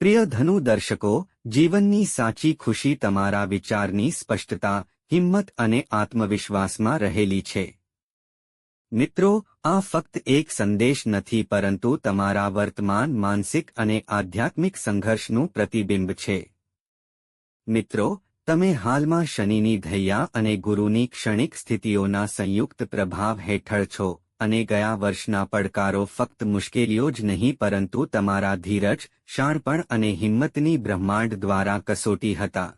પ્રિય ધનુ દર્શકો, જીવનની સાચી ખુશી તમારા વિચારની સ્પષ્ટતા, હિંમત અને આત્મવિશ્વાસમાં રહેલી છે. મિત્રો, આ ફક્ત એક સંદેશ નથી પરંતુ તમારા વર્તમાન માનસિક અને આધ્યાત્મિક સંઘર્ષનું પ્રતિબિંબ છે. મિત્રો, તમે હાલમાં શનિની ધૈયા અને ગુરુની ક્ષણિક સ્થિતિઓના સંયુક્ત પ્રભાવ હેઠળ છો. અને ગયા વર્ષના પડકારો ફક્ત મુશ્કેલીઓ જ નહીં, પરંતુ તમારા ધીરજ, શાણપણ અને હિંમતની બ્રહ્માંડ દ્વારા કસોટી હતા.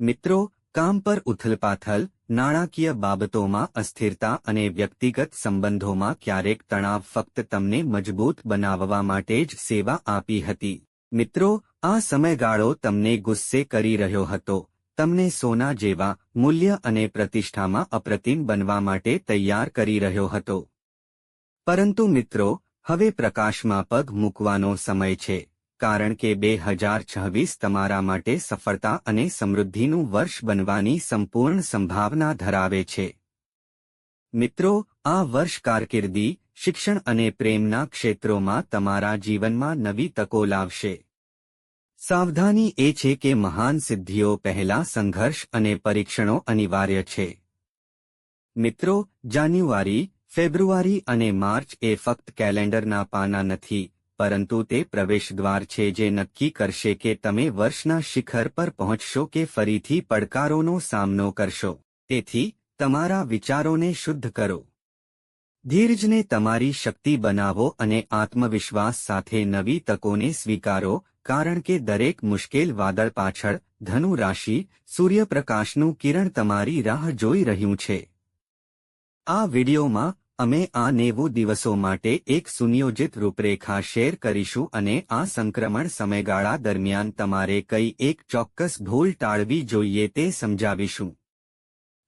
મિત્રો, કામ પર ઉથલપાથલ, નાણાકીય બાબતોમાં અસ્થિરતા અને વ્યક્તિગત સંબંધોમાં ક્યારેક તણાવ ફક્ત તમને મજબૂત બનાવવા માટે જ સેવા આપી હતી. મિત્રો, આ સમયગાળો તમને ગુસ્સે કરી રહ્યો હતો. તમને સોના જેવા મૂલ્ય અને પ્રતિષ્ઠામાં અપ્રતિમ બનવા માટે તૈયાર કરી રહ્યો હતો. પરંતુ મિત્રો, હવે પ્રકાશમાં પગ મૂકવાનો સમય છે, કારણ કે બે હજાર છવ્વીસ તમારા માટે સફળતા અને સમૃદ્ધિનું વર્ષ બનવાની સંપૂર્ણ સંભાવના ધરાવે છે. મિત્રો, આ વર્ષ કારકિર્દી, શિક્ષણ અને પ્રેમના ક્ષેત્રોમાં તમારા જીવનમાં નવી તકો લાવશે. સાવધાની એ છે કે મહાન સિદ્ધિઓ પહેલા સંઘર્ષ અને પરીક્ષણો અનિવાર્ય છે. મિત્રો, જાન્યુઆરી, ફેબ્રુઆરી અને માર્ચ એ ફક્ત કેલેન્ડરના પાના નથી, પરંતુ તે પ્રવેશદ્વાર છે જે નક્કી કરશે કે તમે વર્ષના શિખર પર પહોંચશો કે ફરીથી પડકારોનો સામનો કરશો. તેથી, તમારા વિચારોને શુદ્ધ કરો. ધીરજને તમારી શક્તિ બનાવો અને આત્મવિશ્વાસ સાથે નવી તકોને સ્વીકારો, કારણ કે દરેક મુશ્કેલ વાદળ પાછળ ધનુ રાશિ સૂર્યપ્રકાશનું કિરણ તમારી રાહ જોઈ રહ્યું છે. આ વિડિયોમાં અમે આ નેવું દિવસો માટે એક સુનિયોજિત રૂપરેખા શેર કરીશું અને આ સંક્રમણ સમયગાળા દરમિયાન તમારે કઈ એક ચોક્કસ ભૂલ ટાળવી જોઈએ તે સમજાવીશું.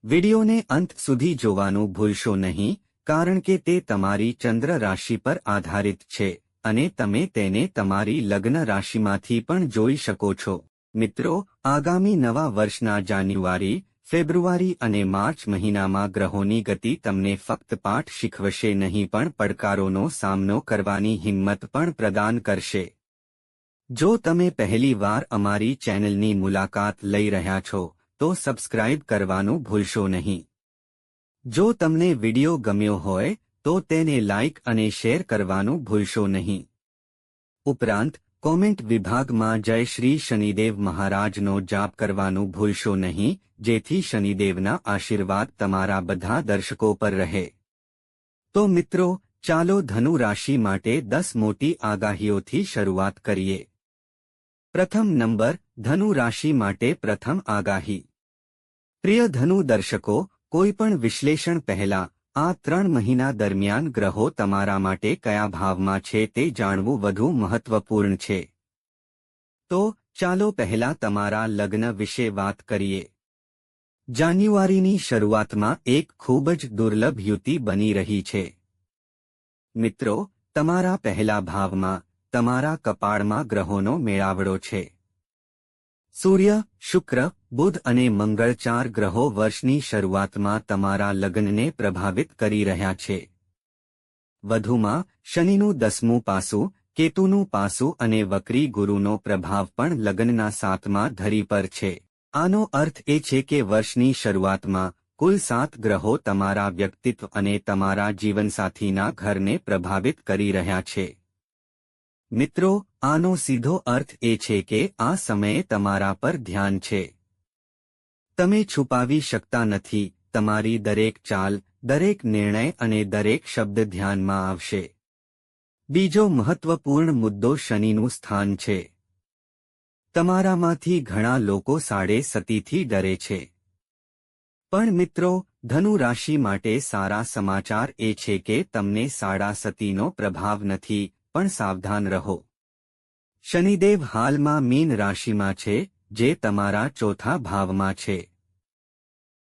વિડિયોને અંત સુધી જોવાનું ભૂલશો નહીં કારણ કે તે તમારી ચંદ્ર રાશિ પર આધારિત છે અને તમે તેને તમારી લગ્ન રાશિમાંથી પણ જોઈ શકો છો. મિત્રો, આગામી નવા વર્ષના જાન્યુઆરી, ફેબ્રુઆરી અને માર્ચ મહિનામાં ગ્રહોની ગતિ તમને ફક્ત પાઠ શીખવશે નહીં પણ પડકારોનો સામનો કરવાની હિંમત પણ પ્રદાન કરશે. જો તમે પહેલી વાર અમારી ચેનલની મુલાકાત લઈ રહ્યા છો, તો સબસ્ક્રાઇબ કરવાનું ભૂલશો નહીં. જો તમને વિડિયો ગમ્યો હોય, તો તેને લાઇક અને શેર કરવાનું ભૂલશો નહીં. ઉપરાંત, કોમેન્ટ વિભાગમાં જય શ્રી શનિદેવ મહારાજનો જાપ કરવાનું ભૂલશો નહીં, જેથી શનિદેવના આશીર્વાદ તમારા બધા દર્શકો પર રહે. તો મિત્રો, ચાલો ધનુ રાશિ માટે દસ મોટી આગાહીઓથી શરૂઆત કરીએ. પ્રથમ નંબર ધનુ રાશિ માટે પ્રથમ આગાહી. પ્રિય ધનુ દર્શકો કોઈપણ વિશ્લેષણ પહેલા, આ ત્રણ મહિના દરમિયાન ગ્રહો તમારા માટે કયા ભાવમાં છે તે જાણવું વધુ મહત્વપૂર્ણ છે. તો, ચાલો પહેલા તમારા લગ્ન વિશે વાત કરીએ. જાન્યુઆરીની શરૂઆતમાં એક ખૂબ જ દુર્લભ યુતિ બની રહી છે. મિત્રો, તમારા પહેલા ભાવમાં, તમારા કપાળમાં ગ્રહોનો મેળાવડો છે. સૂર્ય, શુક્ર બુધ અને મંગળ ચાર ગ્રહો વર્ષની શરૂઆતમાં તમારા લગ્નને પ્રભાવિત કરી રહ્યા છે. વધુમાં, શનિનું દસમું પાસું, કેતુનું પાસું અને વક્રી ગુરુનો પ્રભાવ પણ લગ્નના સાતમા ધરી પર છે. આનો અર્થ એ છે કે વર્ષની શરૂઆતમાં, કુલ સાત ગ્રહો તમારા વ્યક્તિત્વ અને તમારા જીવનસાથીના ઘરને પ્રભાવિત કરી રહ્યા છે. મિત્રો, આનો સીધો અર્થ એ છે કે આ સમયે તમારા પર ધ્યાન છે. તમે છુપાવી શકતા નથી, તમારી દરેક ચાલ, દરેક નિર્ણય અને દરેક શબ્દ ધ્યાનમાં આવશે. બીજો મહત્વપૂર્ણ મુદ્દો શનિનું સ્થાન છે. તમારામાંથી ઘણા લોકો સાડે સતીથી ડરે છે. પણ મિત્રો, ધનુ રાશિ માટે સારા સમાચાર એ છે કે તમને સાડા સતીનો પ્રભાવ નથી, પણ સાવધાન રહો. શનિદેવ હાલમાં મીન રાશિમાં છે જે તમારા ચોથા ભાવમાં છે.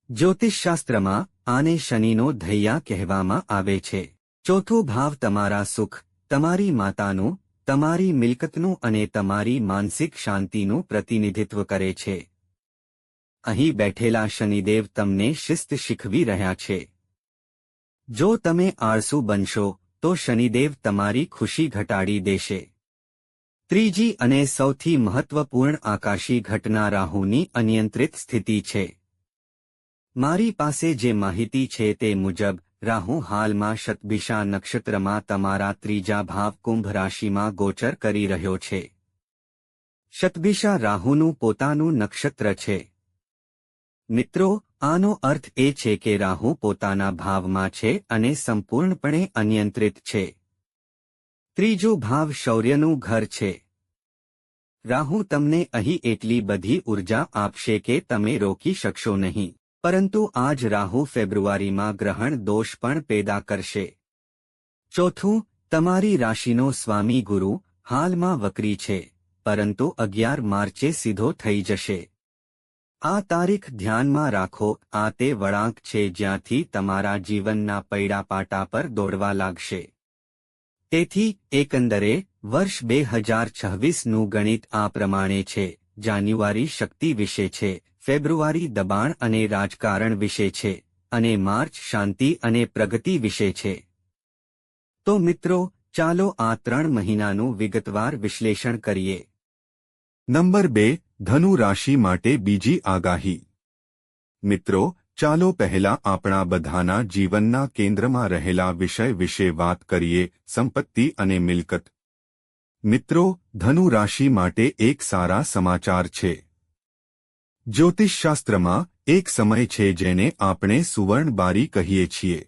જ્યોતિષશાસ્ત્રમાં આને શનિનો ધૈયા કહેવામાં આવે છે. ચોથો ભાવ તમારા સુખ, તમારી માતાનું, તમારી મિલકતનું અને તમારી માનસિક શાંતિનું પ્રતિનિધિત્વ કરે છે. અહીં બેઠેલા શનિદેવ તમને શિસ્ત શીખવી રહ્યા છે. જો તમે આળસુ બનશો, તો શનિદેવ તમારી ખુશી ઘટાડી દેશે. ત્રીજી અને સૌથી મહત્વપૂર્ણ આકાશી ઘટના રાહુની અનિયંત્રિત સ્થિતિ છે. મારી પાસે જે માહિતી છે તે મુજબ, રાહુ હાલમાં શતભિષા નક્ષત્રમાં તમારા ત્રીજા ભાવ કુંભ રાશિમાં ગોચર કરી રહ્યો છે. શતભિષા રાહુનું પોતાનું નક્ષત્ર છે. મિત્રો, આનો અર્થ એ છે કે રાહુ પોતાના ભાવમાં છે અને સંપૂર્ણપણે અનિયંત્રિત છે. ત્રીજો ભાવ શૌર્યનું ઘર છે. રાહુ તમને અહીં એટલી બધી ઊર્જા આપશે કે તમે રોકી શકશો નહીં. પરંતુ આજ રાહુ ફેબ્રુઆરીમાં ગ્રહણ દોષ પણ પેદા કરશે. ચોથું, તમારી રાશિનો સ્વામી ગુરુ હાલમાં વક્રી છે, પરંતુ અગિયાર માર્ચે સીધો થઈ જશે. આ તારીખ ધ્યાનમાં રાખો, આ તે વળાંક છે જ્યાંથી તમારા જીવનના પૈડાપાટા પર દોડવા લાગશે. તેથી, એકંદરે, વર્ષ બે હજાર છવ્વીસનું ગણિત આ પ્રમાણે છે. જાન્યુઆરી શક્તિ વિશે છે, ફેબ્રુઆરી દબાણ અને રાજકારણ વિશે છે, અને માર્ચ શાંતિ અને પ્રગતિ વિશે છે. તો મિત્રો, ચાલો આ ત્રણ મહિનાનું વિગતવાર વિશ્લેષણ કરીએ. નંબર બે, ધનુ રાશિ માટે બીજી આગાહી. મિત્રો ચાલો પહેલા આપણા બધાના જીવનના કેન્દ્રમાં રહેલા વિષય વિશે વાત કરીએ, સંપત્તિ અને મિલકત. મિત્રો, ધનુ રાશિ માટે એક સારા સમાચાર છે. જ્યોતિષશાસ્ત્રમાં એક સમય છે જેને આપણે સુવર્ણ બારી કહીએ છીએ.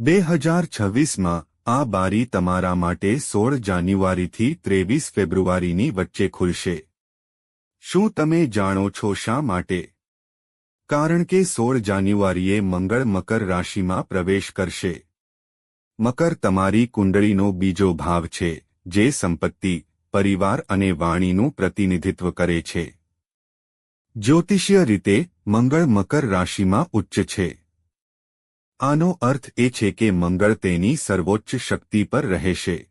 બે હજાર છવ્વીસમાં આ બારી તમારા માટે સોળ જાન્યુઆરીથી ત્રેવીસ ફેબ્રુઆરીની વચ્ચે ખુલશે. શું તમે જાણો છો શા માટે? કારણ કે સોળ જાન્યુઆરીએ મંગળ મકર રાશિમાં પ્રવેશ કરશે. મકર તમારી કુંડળીનો બીજો ભાવ છે, જે સંપત્તિ, પરિવાર અને વાણીનું પ્રતિનિધિત્વ કરે છે. જ્યોતિષીય રીતે, મંગળ મકર રાશિમાં ઉચ્ચ છે. આનો અર્થ એ છે કે મંગળ તેની સર્વોચ્ચ શક્તિ પર રહેશે.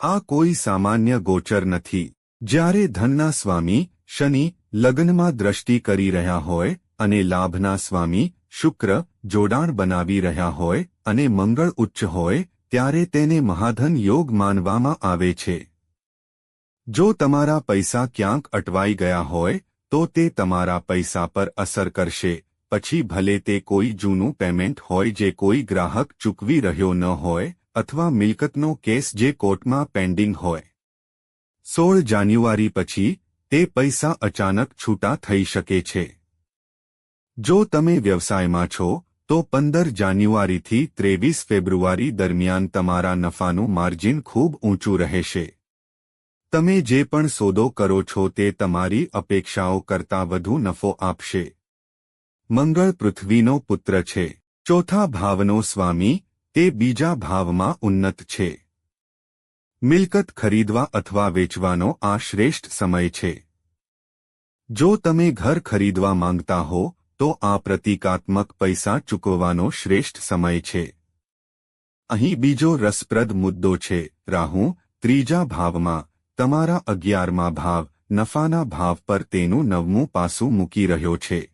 આ કોઈ સામાન્ય ગોચર નથી. જ્યારે ધનના સ્વામી, શનિ, લગ્નમાં દ્રષ્ટિ કરી રહ્યા હોય અને લાભના સ્વામી શુક્ર જોડાણ બનાવી રહ્યા હોય અને મંગળ ઉચ્ચ હોય, ત્યારે તેને મહાધન યોગ માનવામાં આવે છે. જો તમારા પૈસા ક્યાંક અટવાઈ ગયા હોય, તો તે તમારા પૈસા પર અસર કરશે. પછી ભલે તે કોઈ જૂનું પેમેન્ટ હોય જે કોઈ ગ્રાહક ચૂકવી રહ્યો ન હોય, અથવા મિલકતનો કેસ જે કોર્ટમાં પેન્ડિંગ હોય. સોળ જાન્યુઆરી પછી તે પૈસા અચાનક છૂટા થઈ શકે છે. જો તમે વ્યવસાયમાં છો, તો પંદર જાન્યુઆરીથી ત્રેવીસ ફેબ્રુઆરી દરમિયાન તમારા નફાનું માર્જિન ખૂબ ઊંચું રહેશે. તમે જે પણ સોદો કરો છો તે તમારી અપેક્ષાઓ કરતાં વધુ નફો આપશે. મંગળ પૃથ્વીનો પુત્ર છે. ચોથા ભાવનો સ્વામી, તે બીજા ભાવમાં ઉન્નત છે. મિલકત ખરીદવા અથવા વેચવાનો આ શ્રેષ્ઠ સમય છે. જો તમે ઘર ખરીદવા માંગતા હો તો આ પ્રતિકાત્મક પૈસા ચૂકવવાનો શ્રેષ્ઠ સમય છે. અહીં બીજો રસપ્રદ મુદ્દો છે, રાહુ, ત્રીજા ભાવમાં, તમારા અગિયારમા ભાવ, નફાના ભાવ પર તેનું નવમું પાસું મૂકી રહ્યો છે.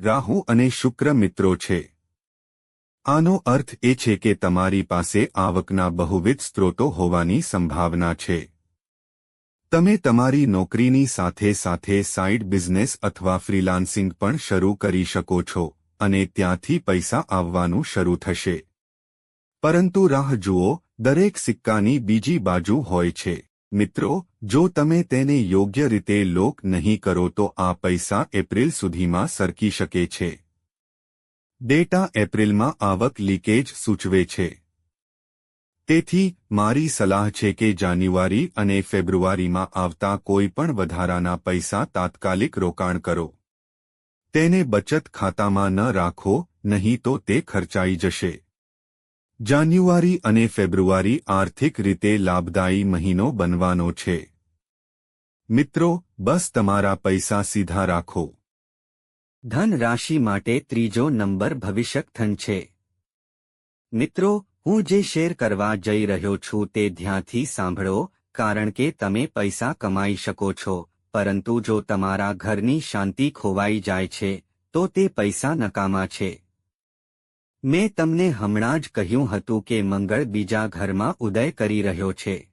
રાહુ અને શુક્ર મિત્રો છે. આનો અર્થ એ છે કે તમારી પાસે આવકના બહુવિધ સ્ત્રોતો હોવાની સંભાવના છે. તમે તમારી નોકરીની સાથે સાથે સાઇડ બિઝનેસ અથવા ફ્રીલાન્સિંગ પણ શરૂ કરી શકો છો, અને ત્યાંથી પૈસા આવવાનું શરૂ થશે. પરંતુ રાહ જુઓ, દરેક સિક્કાની બીજી બાજુ હોય છે. મિત્રો, જો તમે તેને યોગ્ય રીતે લોક નહીં કરો તો આ પૈસા એપ્રિલ સુધીમાં સરકી શકે છે. ડેટા એપ્રિલમાં આવક લીકેજ સૂચવે છે. તેથી, મારી સલાહ છે કે જાન્યુઆરી અને ફેબ્રુઆરીમાં આવતા કોઈપણ વધારાના પૈસા તાત્કાલિક રોકાણ કરો. તેને બચત ખાતામાં ન રાખો, નહીં તો તે ખર્ચાઈ જશે. જાન્યુઆરી અને ફેબ્રુઆરી આર્થિક રીતે લાભદાયી મહિનો બનવાનો છે. મિત્રો, બસ તમારા પૈસા સીધા રાખો. ધન રાશિ માટે ત્રીજો નંબર ભવિષ્યક ધન છે. મિત્રો હું જે શેર કરવા જઈ રહ્યો છું તે ધ્યાનથી સાંભળો, કારણ કે તમે પૈસા કમાઈ શકો છો, પરંતુ જો તમારા ઘરની શાંતિ ખોવાઈ જાય છે, તો તે પૈસા નકામા છે. મેં તમને હમણાં જ કહ્યું હતું કે મંગળ બીજા ઘરમાં ઉદય કરી રહ્યો છે.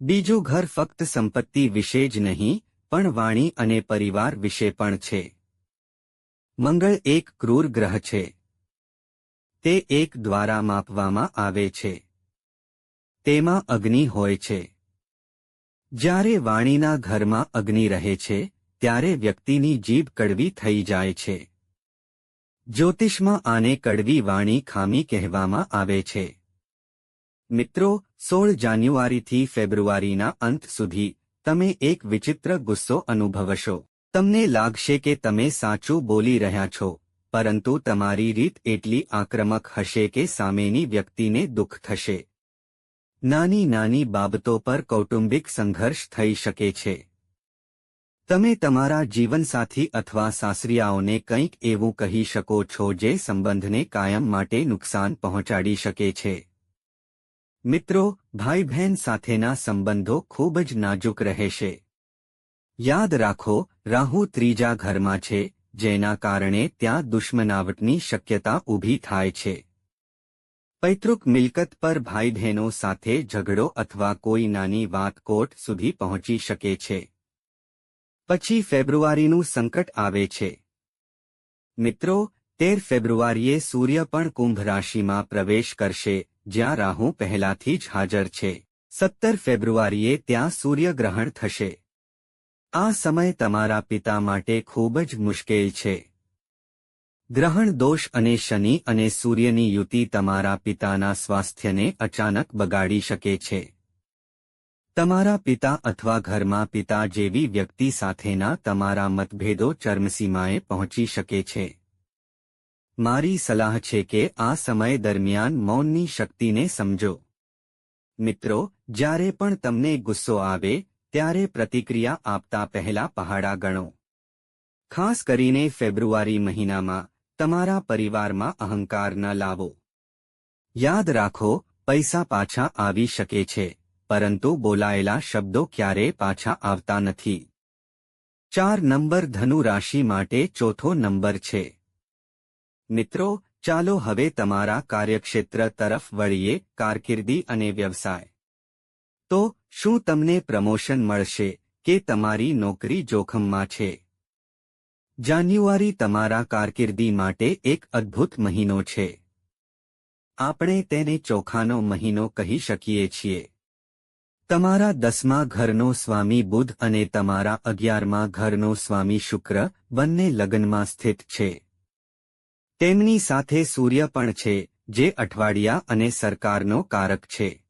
બીજું ઘર ફક્ત સંપત્તિ વિશે જ નહીં, પણ વાણી અને પરિવાર વિશે પણ છે. મંગળ એક ક્રૂર ગ્રહ છે. તે એક દ્વારા માપવામાં આવે છે. તેમાં અગ્નિ હોય છે. જ્યારે વાણીના ઘરમાં અગ્નિ રહે છે, ત્યારે વ્યક્તિની જીભ કડવી થઈ જાય છે. જ્યોતિષમાં આને કડવી વાણી ખામી કહેવામાં આવે છે. મિત્રો, સોળ જાન્યુઆરીથી ફેબ્રુઆરીના અંત સુધી તમે એક વિચિત્ર ગુસ્સો અનુભવશો. તમને લાગશે કે તમે સાચું બોલી રહ્યા છો. પરંતુ તમારી રીત એટલી આક્રમક હશે કે સામેની વ્યક્તિને દુઃખ થશે. નાની નાની બાબતો પર કૌટુંબિક સંઘર્ષ થઈ શકે છે. તમે તમારા જીવનસાથી અથવા સાસરિયાઓને કંઈક એવું કહી શકો છો જે સંબંધને કાયમ માટે નુકસાન પહોંચાડી શકે છે. મિત્રો ભાઈ બહેન સાથેના સંબંધો ખૂબ જ નાજુક રહેશે. યાદ રાખો, રાહુ ત્રીજા ઘરમાં છે જેના કારણે ત્યાં દુશ્મનાવટની શક્યતા ઊભી થાય છે. પૈતૃક મિલકત પર ભાઈ બહેનો સાથે ઝઘડો અથવા કોઈ નાની વાત કોર્ટ સુધી પહોંચી શકે છે. પછી ફેબ્રુઆરીનું સંકટ આવે છે. મિત્રો, તેર ફેબ્રુઆરીએ સૂર્ય પણ કુંભ રાશિમાં પ્રવેશ કરશે, જ્યાં રાહુ પહેલાથી જ હાજર છે. સત્તર ફેબ્રુઆરીએ ત્યાં સૂર્યગ્રહણ થશે. આ સમય તમારા પિતા માટે ખૂબ જ મુશ્કેલ છે. ગ્રહણ દોષ અને શનિ અને સૂર્યની યુતિ તમારા પિતાના સ્વાસ્થ્યને અચાનક બગાડી શકે છે. તમારા પિતા અથવા ઘરમાં પિતા જેવી વ્યક્તિ સાથેના તમારા મતભેદો ચરમસીમાએ પહોંચી શકે છે. મારી સલાહ છે કે આ સમય દરમિયાન મૌનની શક્તિને સમજો. મિત્રો, જ્યારે પણ તમને ગુસ્સો આવે ત્યારે પ્રતિક્રિયા આપતા પહેલા પહાડા ગણો. ખાસ કરીને ફેબ્રુઆરી મહિનામાં તમારા પરિવારમાં અહંકાર ન લાવો. યાદ રાખો, પૈસા પાછા આવી શકે છે, પરંતુ બોલાયેલા શબ્દો ક્યારે પાછા આવતા નથી. ચાર નંબર ધનુ રાશિ માટે ચોથો નંબર છે. મિત્રો, ચાલો હવે તમારા કાર્યક્ષેત્ર તરફ વળીએ, કારકિર્દી અને વ્યવસાય. તો શું તમને પ્રમોશન મળશે કે તમારી નોકરી જોખમમાં છે? જાન્યુઆરી તમારા કારકિર્દી માટે એક અદ્ભુત મહિનો છે. આપણે તેને ચોખાનો મહિનો કહી શકીએ છીએ. તમારા દસમા ઘરનો સ્વામી બુધ અને તમારા અગિયારમા ઘરનો સ્વામી શુક્ર બંને લગ્નમાં સ્થિત છે. તેમની સાથે સૂર્ય પણ છે, જે અઠવાડિયા અને સરકારનો કારક છે.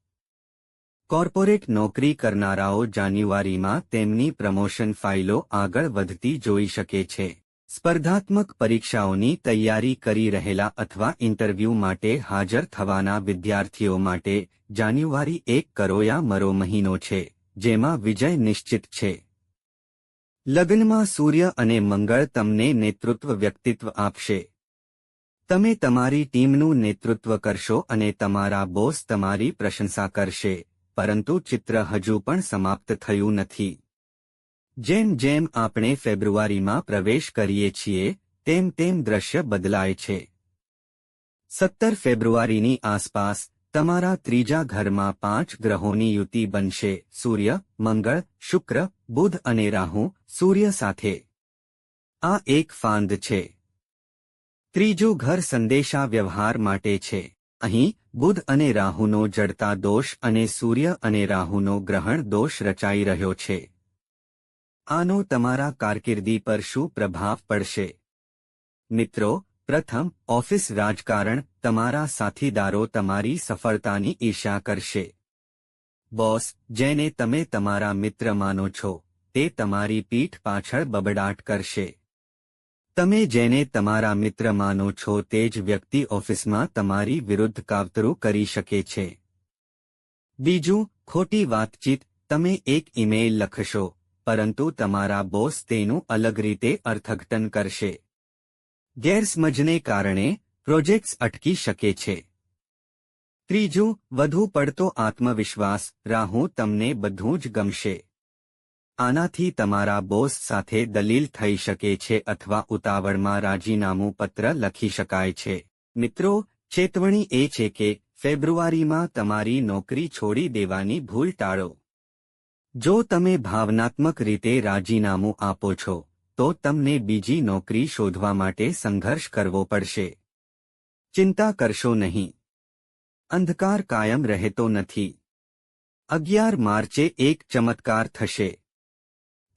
કોર્પોરેટ નોકરી કરનારાઓ જાન્યુઆરીમાં તેમની પ્રમોશન ફાઇલો આગળ વધતી જોઈ શકે છે. સ્પર્ધાત્મક પરીક્ષાઓની તૈયારી કરી રહેલા અથવા ઇન્ટરવ્યૂ માટે હાજર થવાના વિદ્યાર્થીઓ માટે જાન્યુઆરી એક કરોયા મરો મહિનો છે, જેમાં વિજય નિશ્ચિત છે. લગ્નમાં સૂર્ય અને મંગળ તમને નેતૃત્વ વ્યક્તિત્વ આપશે. તમે તમારી ટીમનું નેતૃત્વ કરશો અને તમારા બોસ તમારી પ્રશંસા કરશે. પરંતુ ચિત્ર હજુ પણ સમાપ્ત થયું નથી. જેમ જેમ આપણે ફેબ્રુઆરીમાં પ્રવેશ કરીએ છીએ, તેમ તેમ દ્રશ્ય બદલાય છે. સત્તર ફેબ્રુઆરીની આસપાસ, તમારા ત્રીજા ઘરમાં પાંચ ગ્રહોની યુતિ બનશે, સૂર્ય, મંગળ, શુક્ર, બુધ અને રાહુ, સૂર્ય સાથે. આ એક ફાંદ છે. ત્રીજું ઘર સંદેશા વ્યવહાર માટે છે. અહીં, બુધ અને રાહુનો જડતા દોષ અને સૂર્ય અને રાહુનો ગ્રહણ દોષ રચાઈ રહ્યો છે. આનો તમારા કારકિર્દી પર શું પ્રભાવ પડશે? મિત્રો, પ્રથમ, ઓફિસ રાજકારણ તમારા સાથીદારો તમારી સફળતાની ઈર્ષા કરશે. બોસ, જેને તમે તમારા મિત્ર માનો છો, તે તમારી પીઠ પાછળ બબડાટ કરશે. તમે જેને તમારા મિત્ર માનો છો તે જ વ્યક્તિ ઓફિસમાં તમારી વિરુદ્ધ કાવતરું કરી શકે છે. બીજું, ખોટી વાતચીત, તમે એક ઇમેઇલ લખશો, પરંતુ તમારા બોસ તેનું અલગ રીતે અર્થઘટન કરશે. ગેરસમજને કારણે, પ્રોજેક્ટ્સ અટકી શકે છે. ત્રીજું, વધુ પડતો આત્મવિશ્વાસ, રાહુ તમને બધું જ ગમશે. આનાથી તમારા બોસ સાથે દલીલ થઈ શકે છે અથવા ઉતાવળમાં રાજીનામું પત્ર લખી શકાય છે. મિત્રો, ચેતવણી એ છે કે ફેબ્રુઆરીમાં તમારી નોકરી છોડી દેવાની ભૂલ ટાળો. જો તમે ભાવનાત્મક રીતે રાજીનામું આપો છો, તો તમને બીજી નોકરી શોધવા માટે સંઘર્ષ કરવો પડશે. ચિંતા કરશો નહીં. અંધકાર કાયમ રહેતો નથી. અગિયાર માર્ચે એક ચમત્કાર થશે.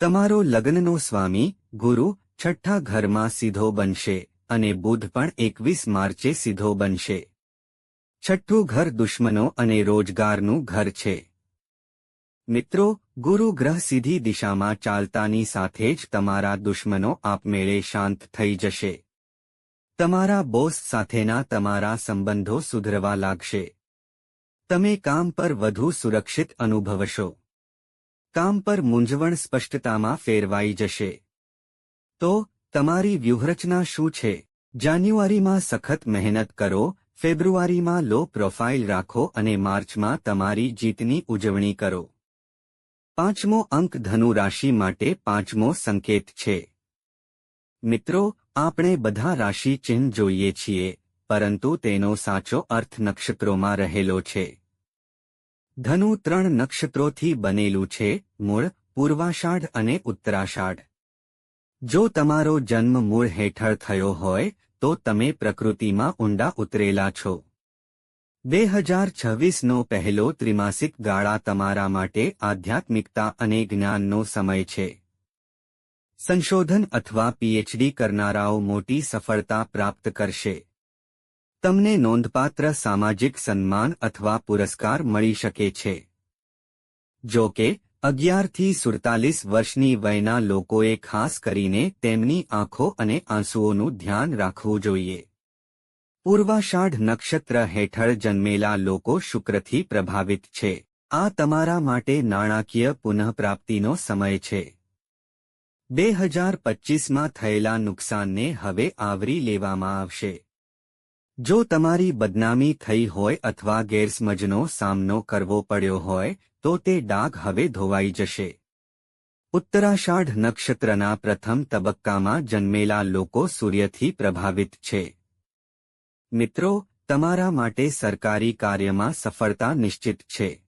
તમારો લગ્નનો સ્વામી, ગુરુ, છઠ્ઠા ઘરમાં સીધો બનશે અને બુધ પણ એકવીસ માર્ચે સીધો બનશે. છઠ્ઠું ઘર દુશ્મનો અને રોજગારનું ઘર છે. મિત્રો, ગુરુ ગ્રહ સીધી દિશામાં ચાલતાની સાથે જ તમારા દુશ્મનો આપમેળે શાંત થઈ જશે. તમારા બોસ સાથેના તમારા સંબંધો સુધરવા લાગશે. તમે કામ પર વધુ સુરક્ષિત અનુભવશો. કામ પર મૂંઝવણ સ્પષ્ટતામાં ફેરવાઈ જશે. તો, તમારી વ્યૂહરચના શું છે? જાન્યુઆરીમાં સખત મહેનત કરો, ફેબ્રુઆરીમાં લો પ્રોફાઇલ રાખો અને માર્ચમાં તમારી જીતની ઉજવણી કરો. પાંચમો અંક ધનુ રાશિ માટે પાંચમો સંકેત છે. મિત્રો, આપણે બધા રાશિ ચિહ્ન જોઈએ છીએ, પરંતુ તેનો સાચો અર્થ નક્ષત્રોમાં રહેલો છે. ધનુ ત્રણ નક્ષત્રોથી બનેલું છે, મૂળ, પૂર્વાષાઢ અને ઉત્તરાષાઢ. જો તમારો જન્મ મૂળ હેઠળ થયો હોય, તો તમે પ્રકૃતિમાં ઊંડા ઉતરેલા છો. બે હજાર છવ્વીસનો પહેલો ત્રિમાસિક ગાળા તમારા માટે આધ્યાત્મિકતા અને જ્ઞાનનો સમય છે. સંશોધન અથવા પીએચડી કરનારાઓ મોટી સફળતા પ્રાપ્ત કરશે. તમને નોંધપાત્ર સામાજિક સન્માન અથવા પુરસ્કાર મળી શકે છે. જો કે અગિયારથી સુડતાલીસ વર્ષની વયના લોકોએ ખાસ કરીને તેમની આંખો અને આંસુઓનું ધ્યાન રાખવું જોઈએ. પૂર્વાષાઢ નક્ષત્ર હેઠળ જન્મેલા લોકો શુક્રથી પ્રભાવિત છે. આ તમારા માટે નાણાકીય પુનઃપ્રાપ્તિનો સમય છે. બે હજાર પચ્ચીસમાં થયેલા નુકસાનને હવે આવરી લેવામાં આવશે. જો તમારી બદનામી થઈ હોય અથવા ગેરસમજનો સામનો કરવો પડ્યો હોય, તો તે ડાઘ હવે ધોવાઈ જશે. ઉત્તરાષાઢ નક્ષત્રના પ્રથમ તબક્કામાં જન્મેલા લોકો સૂર્યથી પ્રભાવિત છે. મિત્રો, તમારા માટે સરકારી કાર્યમાં સફળતા નિશ્ચિત છે.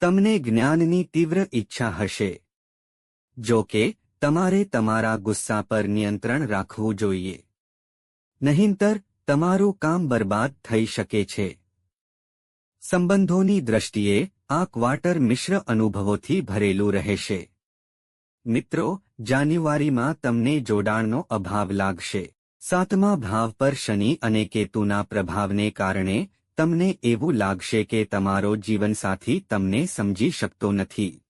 તમને જ્ઞાનની તીવ્ર ઈચ્છા હશે. જો કે, તમારે તમારા ગુસ્સા પર નિયંત્રણ રાખવું જોઈએ. નહીંતર તમારું કામ બરબાદ થઈ શકે છે. સંબંધોની દ્રષ્ટિએ આ ક્વાર્ટર મિશ્ર અનુભવોથી ભરેલું રહેશે. મિત્રો, જાન્યુઆરીમાં તમને જોડાણનો અભાવ લાગશે. સાતમા ભાવ પર શનિ અને કેતુના પ્રભાવને કારણે તમને એવું લાગશે કે તમારો જીવનસાથી તમને સમજી શકતો નથી.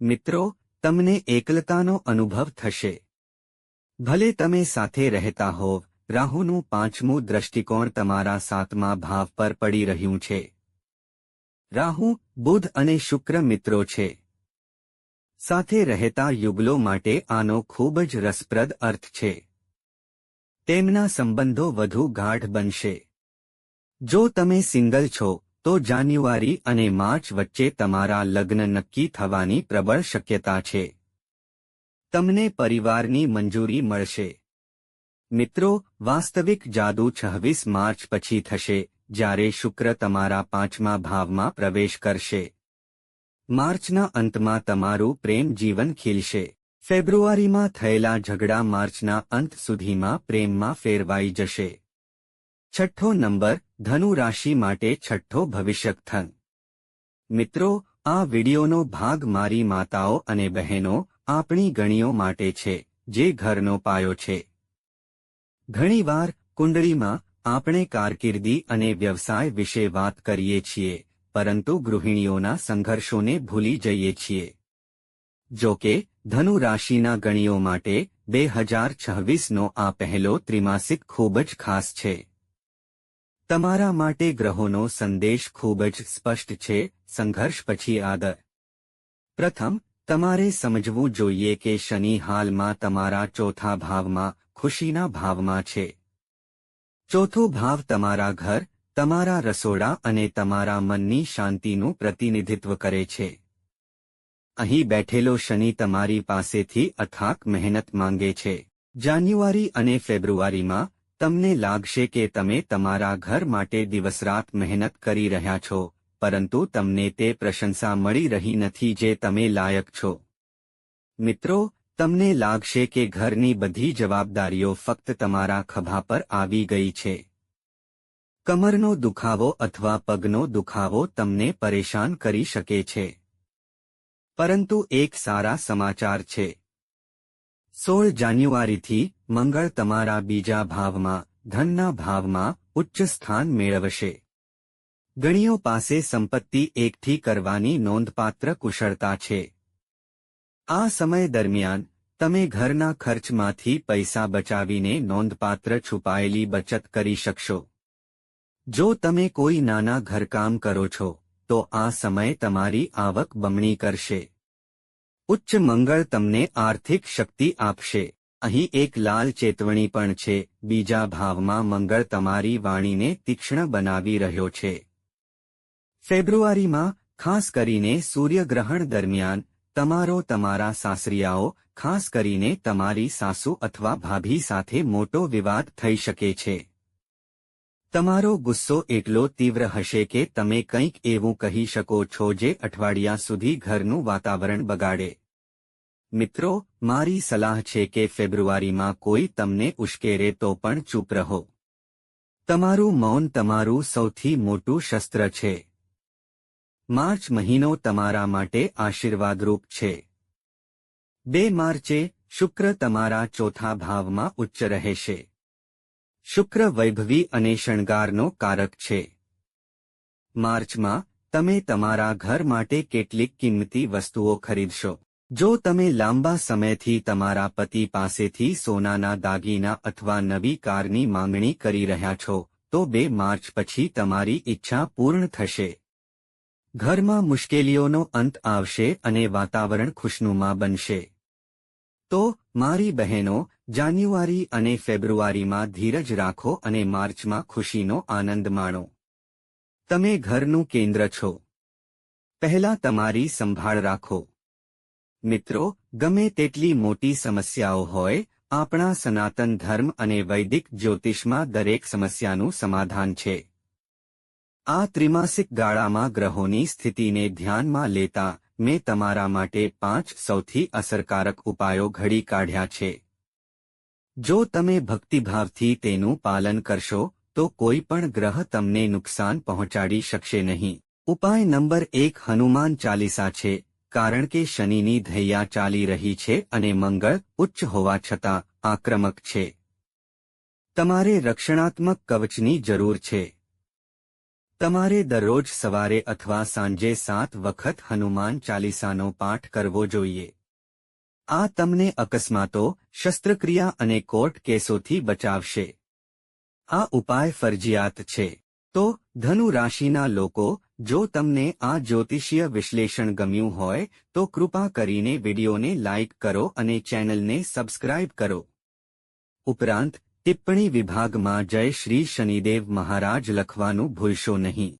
મિત્રો, તમને એકલતાનો અનુભવ થશે. ભલે તમે સાથે રહેતા હોવ રાહુનું પાંચમું દ્રષ્ટિકોણ તમારા સાતમા ભાવ પર પડી રહ્યું છે. રાહુ બુધ અને શુક્ર મિત્રો છે. સાથે રહેતા યુગલો માટે આનો ખૂબ જ રસપ્રદ અર્થ છે. તેમના સંબંધો વધુ ગાઢ બનશે. જો તમે સિંગલ છો, તો જાન્યુઆરી અને માર્ચ વચ્ચે તમારા લગ્ન નક્કી થવાની પ્રબળ શક્યતા છે. તમને પરિવારની મંજૂરી મળશે. મિત્રો, વાસ્તવિક જાદુ છવ્વીસ માર્ચ પછી થશે, જ્યારે શુક્ર તમારા પાંચમા ભાવમાં પ્રવેશ કરશે. માર્ચના અંતમાં તમારું પ્રેમ જીવન ખીલશે. ફેબ્રુઆરીમાં થયેલા ઝઘડા માર્ચના અંત સુધીમાં પ્રેમમાં ફેરવાઈ જશે. છઠ્ઠો નંબર, ધનુ રાશિ માટે છઠ્ઠો ભવિષ્યકથન મિત્રો, આ વિડિયોનો ભાગ મારી માતાઓ અને બહેનો, આપણી ગણીઓ માટે છે, જે ઘરનો પાયો છે. ઘણીવાર કુંડળીમાં આપણે કારકિર્દી અને વ્યવસાય વિશે વાત કરીએ છીએ, પરંતુ ગૃહિણીઓના સંઘર્ષોને ભૂલી જઈએ છીએ. જો કે, ધનુ રાશિના ગણીઓ માટે બે હજાર છવ્વીસનો આ પહેલો ત્રિમાસિક ખૂબ જ ખાસ છે. તમારા માટે ગ્રહોનો સંદેશ ખૂબ જ સ્પષ્ટ છે, સંઘર્ષ પછી આદર પ્રથમ, તમારે સમજવું જોઈએ કે શનિ હાલમાં તમારા ચોથા ભાવમાં ખુશીના ભાવમાં છે. ચોથો ભાવ તમારા ઘર, તમારા રસોડા અને તમારા મનની શાંતિનું પ્રતિનિધિત્વ કરે છે. અહીં બેઠેલો શનિ તમારી પાસેથી અથાક મહેનત માંગે છે. જાન્યુઆરી અને ફેબ્રુઆરીમાં તમને લાગશે કે તમે તમારા ઘર માટે દિવસરાત મહેનત કરી રહ્યા છો, પરંતુ તમને તે પ્રશંસા મળી રહી નથી જે તમે લાયક છો. મિત્રો તમને લાગશે કે ઘરની બધી જવાબદારીઓ ફક્ત તમારા ખભા પર આવી ગઈ છે. કમરનો દુખાવો અથવા પગનો દુખાવો તમને પરેશાન કરી શકે છે. પરંતુ એક સારા સમાચાર છે. સોળ જાન્યુઆરીથી મંગળ તમારા બીજા ભાવમાં, ધનના ભાવમાં ઉચ્ચ સ્થાન મેળવશે. ગણીઓ પાસે સંપત્તિ એકઠી કરવાની નોંધપાત્ર કુશળતા છે. આ સમય દરમિયાન, તમે ઘરના ખર્ચમાંથી પૈસા બચાવીને નોંધપાત્ર છુપાયેલી બચત કરી શકશો. જો તમે કોઈ નાના ઘરકામ કરો છો, તો આ સમય તમારી આવક બમણી કરશે. ઉચ્ચ મંગળ તમને આર્થિક શક્તિ આપશે. અહીં એક લાલ ચેતવણી પણ છે, બીજા ભાવમાં મંગળ તમારી વાણીને તીક્ષ્ણ બનાવી રહ્યો છે. ફેબ્રુઆરીમાં, ખાસ કરીને સૂર્યગ્રહણ દરમિયાન તમારો તમારા સાસરિયાઓ, ખાસ કરીને તમારી સાસુ અથવા ભાભી સાથે મોટો વિવાદ થઈ શકે છે. તમારો ગુસ્સો એટલો તીવ્ર હશે કે તમે કંઈક એવું કહી શકો છો જે અઠવાડિયા સુધી ઘરનું વાતાવરણ બગાડે. મિત્રો, મારી સલાહ છે કે ફેબ્રુઆરીમાં કોઈ તમને ઉશ્કેરે તો પણ ચૂપ રહો. તમારું મૌન તમારું સૌથી મોટું શસ્ત્ર છે. માર્ચ મહિનો તમારા માટે આશીર્વાદરૂપ છે. બે માર્ચે શુક્ર તમારા ચોથા ભાવમાં ઉચ્ચ રહેશે. શુક્ર વૈભવી અને શણગારનો કારક છે. માર્ચમાં તમે તમારા ઘર માટે કેટલીક કિંમતી વસ્તુઓ ખરીદશો. જો તમે લાંબા સમયથી તમારા પતિ પાસેથી સોનાના દાગીના અથવા નવી કારની માંગણી કરી રહ્યા છો, તો બે માર્ચ પછી તમારી ઈચ્છા પૂર્ણ થશે. ઘરમાં મુશ્કેલીઓનો અંત આવશે અને વાતાવરણ ખુશનુમા બનશે. તો, મારી બહેનો, જાન્યુઆરી અને ફેબ્રુઆરીમાં ધીરજ રાખો અને માર્ચમાં ખુશીનો આનંદ માણો. તમે ઘરનું કેન્દ્ર છો. પહેલા તમારી સંભાળ રાખો. મિત્રો, ગમે તેટલી મોટી સમસ્યાઓ હોય, આપણા સનાતન ધર્મ અને વૈદિક જ્યોતિષમાં દરેક સમસ્યાનું સમાધાન છે. આ ત્રિમાસિક ગાળામાં ગ્રહોની સ્થિતિને ધ્યાનમાં લેતા મેં તમારા માટે પાંચ સૌથી અસરકારક ઉપાયો ઘડી કાઢ્યા છે. જો તમે ભક્તિભાવથી તેનું પાલન કરશો, તો કોઈ પણ ગ્રહ તમને નુકસાન પહોંચાડી શકશે નહીં. ઉપાય નંબર એક હનુમાન ચાલીસા છે, કારણ કે શનિની ધૈયા ચાલી રહી છે અને મંગળ ઉચ્ચ હોવા છતાં આક્રમક છે. તમારે રક્ષણાત્મક કવચની જરૂર છે. તમારે દરરોજ સવારે અથવા સાંજે સાત વખત હનુમાન ચાલીસાનો પાઠ કરવો જોઈએ. આ તમને અકસ્માતો, શસ્ત્રક્રિયા અને કોર્ટ કેસોથી બચાવશે. આ ઉપાય ફરજિયાત છે. તો, ધનુ રાશિના લોકો, જો તમને આ જ્યોતિષીય વિશ્લેષણ ગમ્યું હોય, તો કૃપા કરીને વિડીયોને લાઇક કરો અને ચેનલને સબસ્ક્રાઇબ કરો. ઉપરાંત ટિપ્પણી વિભાગમાં જય શ્રી શનિદેવ મહારાજ લખવાનું ભૂલશો નહીં.